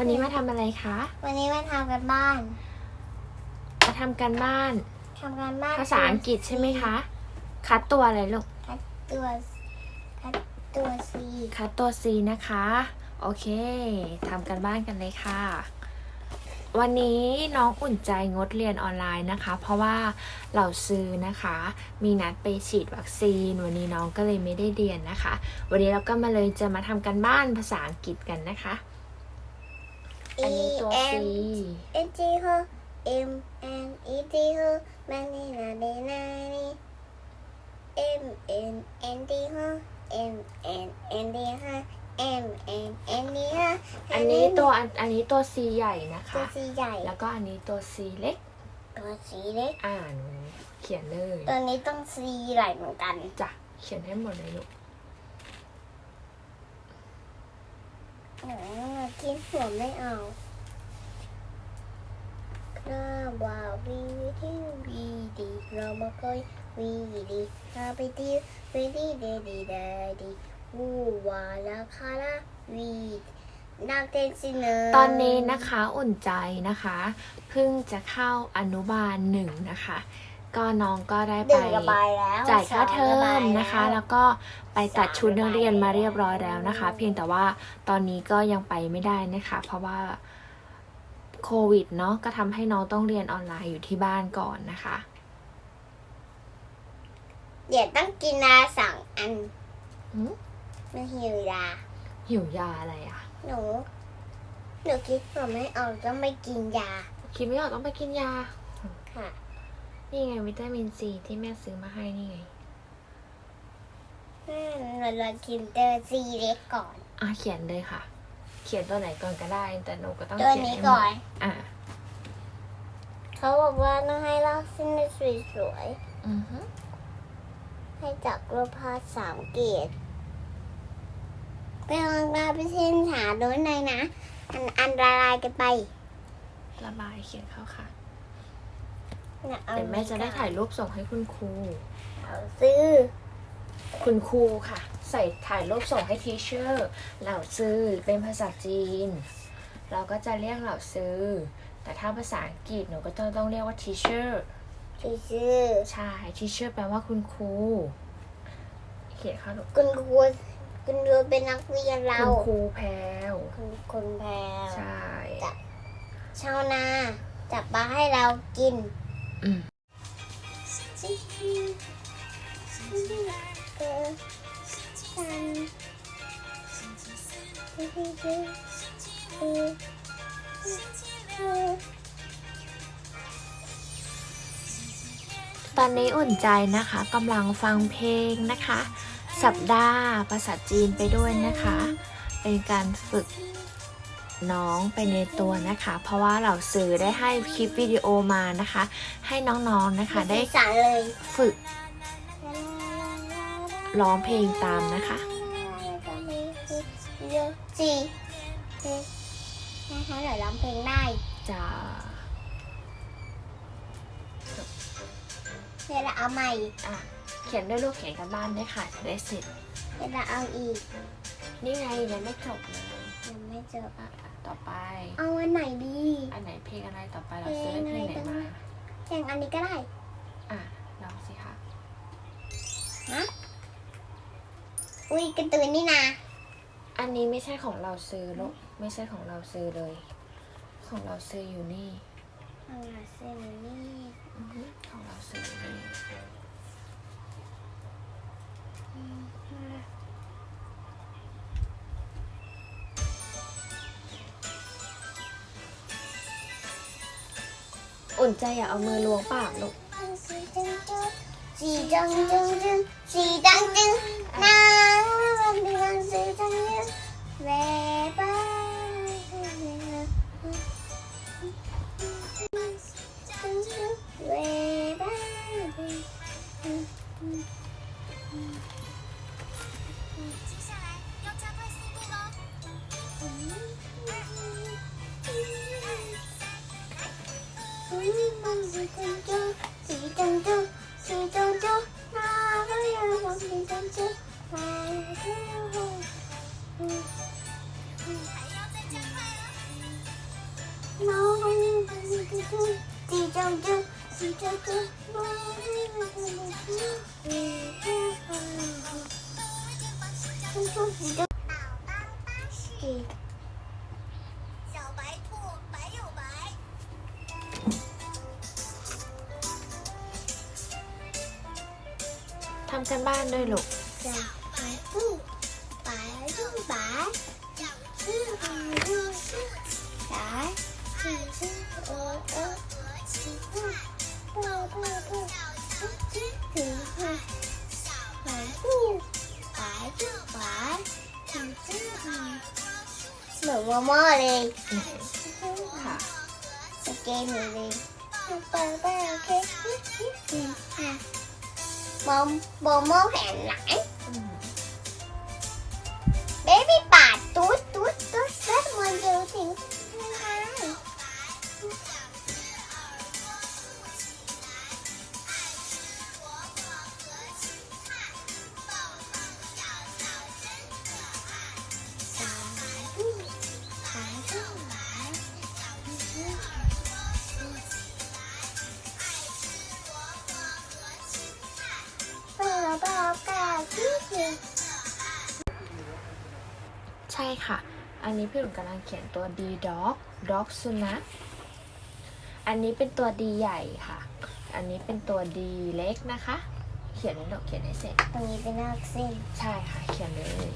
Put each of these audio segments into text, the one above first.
วันนี้มาทำอะไรคะวันนี้มาทำกันบ้าน มาทำการบ้าน ทำกันบ้านภาษาอังกฤษใช่ไหมคะ คัดตัวอะไรลูก คัดตัวคัดตัวซีคัดตัว C นะคะ โอเคทำกันบ้านกันเลยค่ะ วันนี้น้องอุ่นใจงดเรียนออนไลน์นะคะ เพราะว่าเราซื้อนะคะ มีนัดไปฉีดวัคซีน วันนี้น้องก็เลยไม่ได้เรียนนะคะ วันนี้เราก็มาเลยจะมาทำกันบ้านภาษาอังกฤษกันนะคะ อันนี้ตัว C N T H M N E T H มันนี่นาเดนานี่ M N N T H M N N T H M N N T H อันนี้ตัวอันอันนี้ตัว C ใหญ่นะตัวคะซีใหญ่ แล้วก็อันนี้ตัว C เล็ก ตัวสีเล็ก อ่านเขียนเลย ตัวนี้ต้องซีใหญ่เหมือนกัน จ้ะ เขียนให้หมดเลยลูก หนูกินหัวไม่เอาคราบว่าวีที่วีดีเรามาคอยวีดีเราไปดีวีดีเดดีเดดีวูวาลาคาลาวีนักเต้นสิเนอตอนนี้นะคะอุ่นใจนะคะ เพิ่งจะเข้าอนุบาลหนึ่งนะคะ ก็น้องก็ได้ดึไปงระบายแล้วจ่ายค่าเทอสงระบยมนะคะ แล้แล้ววก็ไปตัดชุดนักเรียนมาเรียบร้อยแล้วนะคะ เพียงแต่ว่าตอนนี้ก็ยังไปไม่ได้นะคะ เพราะว่าโควิดเนาะก็ทำให้น้องต้องเรียนออนไลน์อยู่ที่บ้านก่อนนะคะ เดี๋ยวต้องกินยาสองอันหืมมันหิวยาหิวยาอะไรอะหนูหนูคิดหัวไม่ออกต้องไม่กินยา คิดไม่ออกต้องไปกินยาค่ะ นี่ไงวิตามินซีที่แม่ซื้อมาให้นี่ไง อืมเราลองกินตัวซีเล็กก่อน อะเขียนเลยค่ะ เขียนตัวไหนก่อนก็ได้ แต่หนูก็ต้องตัวเขียนนี้ให้หมก่อดน อะเขาบอกว่าต้องให้ลากเส้นสวยอือฮึๆให้จับรูปภาพสามเกตไปลองลาไปเส้นหาโดนในนะ อันอันตรายกันไประบายเขียนเข้าค่ะ น่ะอาเดี๋ยวแม่จะได้ถ่ายรูปส่งให้คุณครู เอาซื้อ คุณครูค่ะ ใส่ถ่ายรูปส่งให้ทีเชอร์เหล่าซื้อเป็นภาษาจีน เราก็จะเรียกเหล่าซื้อ แต่ถ้าภาษาอังกฤษหนูก็ต้องต้องเรียกว่าทีเชอร์ที่ซื้อใช่ทีเชอร์แปลว่าคุณครู เขียนเข้าลูกคุณครูคุณครูเป็นนักเรียนเรา คุณครูแพรวคุณคุณแพรวใช่ชาวนาจับปลาให้เรากิน ตอนนี้อุ่นใจนะคะกำลังฟังเพลงนะคะ สัปดาห์ภาษาจีนไปด้วยนะคะ เป็นการฝึก น้องไปในตัวนะคะ เพราะว่าเราสื่อได้ให้คลิปวิดีโอมานะคะ ให้น้องๆนะคะได้สีสันเลยฝึกร้องเพลงตามนะคะจีนะคะเดี๋ยวร้องเพลงได้จะเดี๋ยวเราเอาใหม่อะเขียนด้วยลูกเขียนกันบ้านด้วยค่ะจะได้เสร็จเดี๋ยวเราเอาอีกนี่ไงยังไม่จบเลยยังไม่จบอะ ต่อไป เอาอันไหนดีอันไหนเพลงอะไรต่อไปเราซื้อเพลงไหนมาเพลงอันนี้ก็ได้ อะลองสิคะอุ้ยการะตือนนี่นะอันนี้ไม่ใช่ของเราซื้อลูกไม่ใช่ของเราซื้อเลย ของเราซื้ออยู่นี่เอาล่ะเซนนี่อือฮึของเราซื้ออยู่นี่ อุ่นใจอย่าเอามือล้วงปากลูกสีจังจังจังสีจังจังนางวันเดือนสีจังจังแว thăm xem ba nơi lục dạ. 不白不白，两只红肉是白，几只鹅鹅奇怪，不不不，不知奇怪，白不白不白，两只鹅。妈妈妈嘞，好，我给你嘞，爸爸给你，你看，毛毛毛很难。 ค่ะ อันนี้พี่หลุนกำลังเขียนตัว D dog dog สุนัข อันนี้เป็นตัว D ใหญ่ค่ะ อันนี้เป็นตัว D เล็กนะคะ เขียนเลยลูกเขียนให้เสร็จ ตรงนี้เป็นนักเส้นใช่ค่ะ เขียนเลย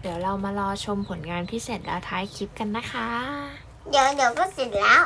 เดี๋ยวเรามารอชมผลงานที่เสร็จแล้วท้ายคลิปกันนะคะ เดี๋ยวเดี๋ยวก็เสร็จแล้ว